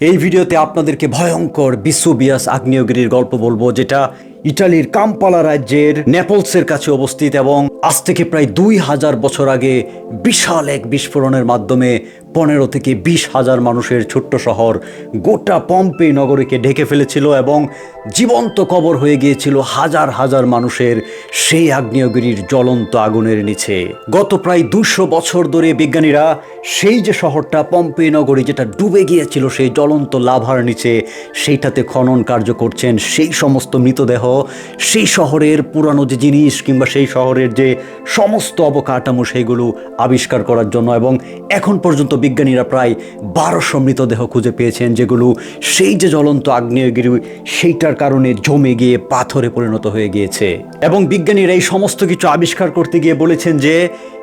এই ভিডিওতে আপনাদেরকে ভয়ঙ্কর বিশ্ববিয়াস আগ্নেয়গিরির গল্প বলব, যেটা ইটালির কাম্পালা রাজ্যের নেপলসের কাছে অবস্থিত এবং আজ থেকে প্রায় দুই হাজার বছর আগে বিশাল এক বিস্ফোরণের মাধ্যমে পনেরো থেকে বিশ হাজার মানুষের ছোট্ট শহর গোটা পম্পে নগরীকে ঢেকে ফেলেছিল এবং জীবন্ত কবর হয়ে গিয়েছিল হাজার হাজার মানুষের সেই আগ্নেয়গিরির জ্বলন্ত আগুনের নিচে। গত প্রায় দুশো বছর ধরে বিজ্ঞানীরা সেই যে শহরটা, পম্পে নগরী যেটা ডুবে গিয়েছিল সেই জ্বলন্ত লাভার নিচে, সেইটাতে খনন কার্য করছেন সেই সমস্ত মৃতদেহ, সেই শহরের পুরানো যে জিনিস কিংবা সেই শহরের যে সমস্ত অবকাঠামো সেইগুলো আবিষ্কার করার জন্য এবং এখন পর্যন্ত বিজ্ঞানীরা প্রায় বারোশো মৃতদেহ খুঁজে পেয়েছেন, যেগুলো সেই যে জ্বলন্ত আগ্নেয়গিরি, সেইটার কারণে জমে গিয়ে পাথরে পরিণত হয়ে গিয়েছে। এবং বিজ্ঞানীরা এই সমস্ত কিছু আবিষ্কার করতে গিয়ে বলেছেন যে,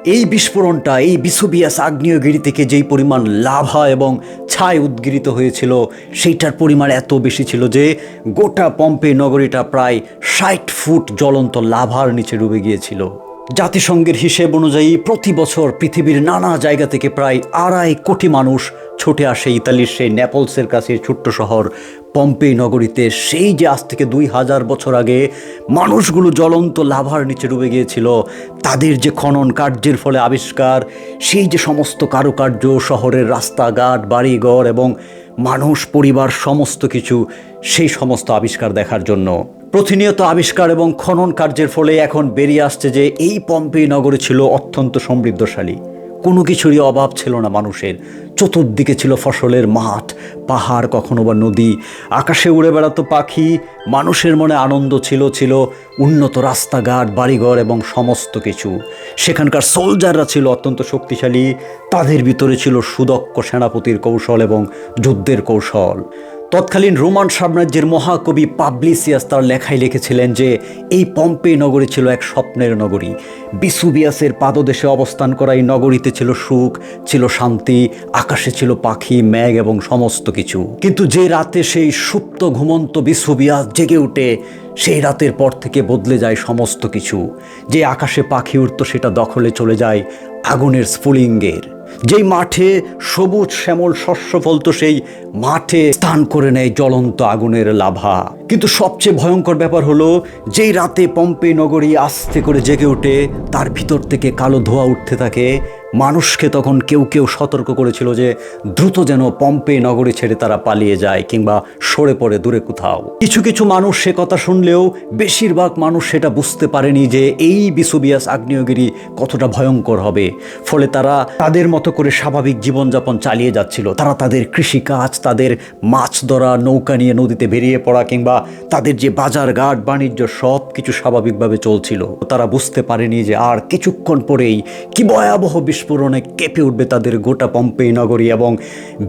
এই বিস্ফোরণটা, এই বিশ্ববিয়াস আগ্নেয়গিরি থেকে যেই পরিমাণ লাভা এবং ছাই উদ্গিরিত হয়েছিল, সেইটার পরিমাণ এত বেশি ছিল যে, গোটা পম্পে নগরীটা প্রায় ষাট ফুট জ্বলন্ত লাভার নিচে ডুবে গিয়েছিল। জাতিসংঘের হিসেব অনুযায়ী প্রতি বছর পৃথিবীর নানা জায়গা থেকে প্রায় আড়াই কোটি মানুষ ছুটে আসে ইতালির সেই নেপলসের কাছে ছোট্ট শহর। পম্পে নগরীতে সেই যে আজ থেকে দুই হাজার বছর আগে মানুষগুলো জ্বলন্ত লাভার নিচে ডুবে গিয়েছিল, তাদের যে খনন কার্যের ফলে আবিষ্কার, সেই যে সমস্ত কারুকার্য, শহরের রাস্তাঘাট, বাড়িঘর এবং মানুষ, পরিবার, সমস্ত কিছু, সেই সমস্ত আবিষ্কার দেখার জন্য। প্রতিনিয়ত আবিষ্কার এবং খনন কার্যের ফলে এখন বেরিয়ে আসছে যে এই পম্পে নগরী ছিল অত্যন্ত সমৃদ্ধশালী। কোনো কিছুরই অভাব ছিল না মানুষের। চতুর্দিকে ছিল ফসলের মাঠ, পাহাড়, কখনো বা নদী। আকাশে উড়ে বেড়াতো পাখি। মানুষের মনে আনন্দ ছিল ছিল উন্নত রাস্তাঘাট, বাড়িঘর এবং সমস্ত কিছু। সেখানকার সোলজাররা ছিল অত্যন্ত শক্তিশালী। তাদের ভিতরে ছিল সুদক্ষ সেনাপতির কৌশল এবং যুদ্ধের কৌশল। তৎকালীন রোমান সাম্রাজ্যের মহাকবি পাবলিসিয়াস তার লেখায় লিখেছিলেন যে, এই পম্পে নগরী ছিল এক স্বপ্নের নগরী। বিসুবিয়াসের পাদদেশে অবস্থান করা এই নগরীতে ছিল সুখ, ছিল শান্তি, আকাশে ছিল পাখি ম্যাগ এবং সমস্ত কিছু। কিন্তু যে রাতে সেই সুপ্ত ঘুমন্ত বিসুবিয়াস জেগে উঠে সেই রাতের পর থেকে বদলে যায় সমস্ত কিছু। যে আকাশে পাখি উঠত সেটা দখলে চলে যায় আগুনের স্ফুলিঙ্গের। যেই মাঠে সবুজ শ্যামল শস্য ফলত সেই মাঠে স্থান করে নেয় জ্বলন্ত আগুনের লাভা। কিন্তু সবচেয়ে ভয়ঙ্কর ব্যাপার হলো, যেই রাতে পম্পে নগরী আস্তে করে জেগে ওঠে, তার ভিতর থেকে কালো ধোঁয়া উঠতে থাকে মানুষকে তখন কেউ কেউ সতর্ক করেছিল যে দ্রুত যেন পম্পে নগরী ছেড়ে তারা পালিয়ে যায় কিংবা সরে পড়ে দূরে কোথাও। কিছু কিছু মানুষ সে কথা শুনলেও বেশিরভাগ মানুষ সেটা বুঝতে পারেনি যে এই বিসুবিয়াস আগ্নেয়গিরি কতটা ভয়ঙ্কর হবে। ফলে তারা তাদের মতো করে স্বাভাবিক জীবনযাপন চালিয়ে যাচ্ছিল। তারা তাদের কৃষিকাজ, তাদের মাছ ধরা, নৌকা নিয়ে নদীতে বেরিয়ে পড়া কিংবা তাদের যে বাজার ঘাট, বাণিজ্য সব কিছু স্বাভাবিকভাবে চলছিল। তারা বুঝতে পারেনি যে আর কিছুক্ষণ পরেই কি ভয়াবহ বিস্ফোরণে কেঁপে উঠবে তাদের গোটা পম্পে নগরী এবং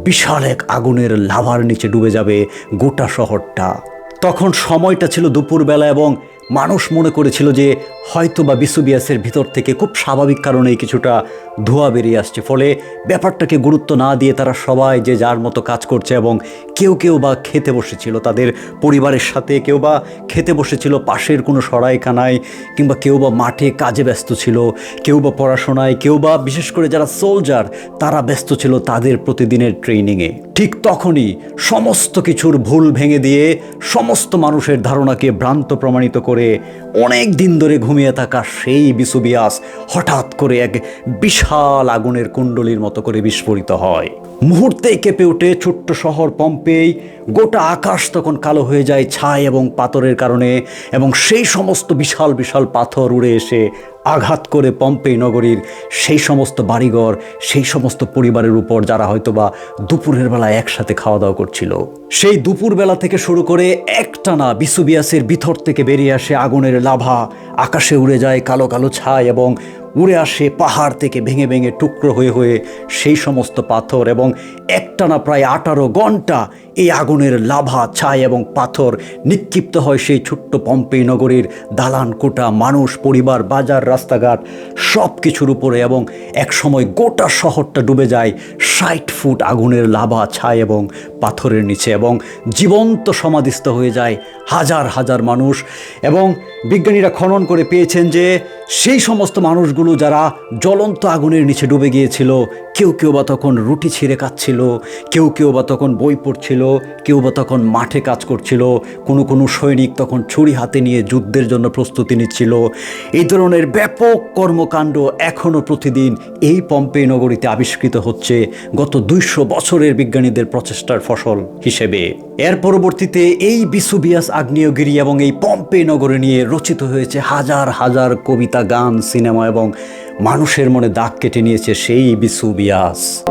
বিশাল এক আগুনের লাভার নিচে ডুবে যাবে গোটা শহরটা। তখন সময়টা ছিল দুপুরবেলা এবং মানুষ মনে করেছিল যে হয়তো বা বিশ্ববিয়াসের ভিতর থেকে খুব স্বাভাবিক কারণেই কিছুটা ধোঁয়া বেরিয়ে আসছে। ফলে ব্যাপারটাকে গুরুত্ব না দিয়ে তারা সবাই যে যার মতো কাজ করছে এবং কেউ কেউ বা খেতে বসেছিল, তাদের পরিবারের সাথে কেউ বা খেতে বসেছিল, পাশের কোনো সরাইখানায় কিংবা কেউ বা মাঠে কাজে ব্যস্ত ছিল, কেউ বা পড়াশোনায়, কেউ বা বিশেষ করে যারা সোলজার, তারা ব্যস্ত ছিল তাদের প্রতিদিনের ট্রেনিংয়ে ঠিক তখনই সমস্ত কিছুর ভুল ভেঙে দিয়ে সমস্ত মানুষের ধারণাকে ভ্রান্ত প্রমাণিত করে অনেক দিন ধরে ঘুমিয়ে থাকা সেই বিসুবিয়াস হঠাৎ করে এক বিশাল আগুনের কুণ্ডলীর মতো করে বিস্ফোরিত হয়। মুহূর্তেই কেঁপে ওঠে ছোট্ট শহর পম্পেই। গোটা আকাশ তখন কালো হয়ে যায় ছাই এবং পাথরের কারণে এবং সেই সমস্ত বিশাল বিশাল পাথর উড়ে এসে আঘাত করে পম্পেই নগরীর সেই সমস্ত বাড়িঘর, সেই সমস্ত পরিবারের উপর যারা হয়তোবা দুপুরের বেলা একসাথে খাওয়া দাওয়া করছিল। সেই দুপুরবেলা থেকে শুরু করে একটানা বিসুবিয়াসের ভিতর থেকে বেরিয়ে আসে আগুনের লাভা। আকাশে উড়ে যায় কালো কালো ছাই এবং উড়ে আসে পাহাড় থেকে ভেঙে ভেঙে টুকরো হয়ে হয়ে সেই সমস্ত পাথর এবং একটানা প্রায় আঠারো ঘণ্টা এই আগুনের লাভা, ছাই এবং পাথর নিক্ষিপ্ত হয় সেই ছোট্ট পম্পে নগরীর দালান কোটা মানুষ, পরিবার, বাজার, রাস্তাঘাট সব কিছুর উপরে এবং এক সময় গোটা শহরটা ডুবে যায় ষাট ফুট আগুনের লাভা, ছাই এবং পাথরের নিচে এবং জীবন্ত সমাধিস্থ হয়ে যায় হাজার হাজার মানুষ এবং বিজ্ঞানীরা খনন করে পেয়েছেন যে সেই সমস্ত মানুষগুলো যারা জ্বলন্ত আগুনের নিচে ডুবে গিয়েছিল, কেউ কেউ বা তখন রুটি ছিঁড়ে কাচ্ছিল কেউ কেউ বা তখন বই পড়ছিল, কেউ বা তখন মাঠে কাজ করছিল, কোনো কোনো সৈনিক তখন ছুরি হাতে নিয়ে যুদ্ধের জন্য প্রস্তুতি নিচ্ছিল। এই ধরনের ব্যাপক কর্মকাণ্ড এখনও প্রতিদিন এই পম্পে নগরীতে আবিষ্কৃত হচ্ছে গত দুইশো বছরের বিজ্ঞানীদের প্রচেষ্টার ফসল হিসেবে। এর পরবর্তীতে এই বিসুবিয়াস আগ্নেয়গিরি এবং এই পম্পে নগরে নিয়ে রচিত হয়েছে হাজার হাজার কবিতা, গান, সিনেমা এবং মানুষের মনে দাগ কেটে নিয়েছে সেই বিসুবিয়াস।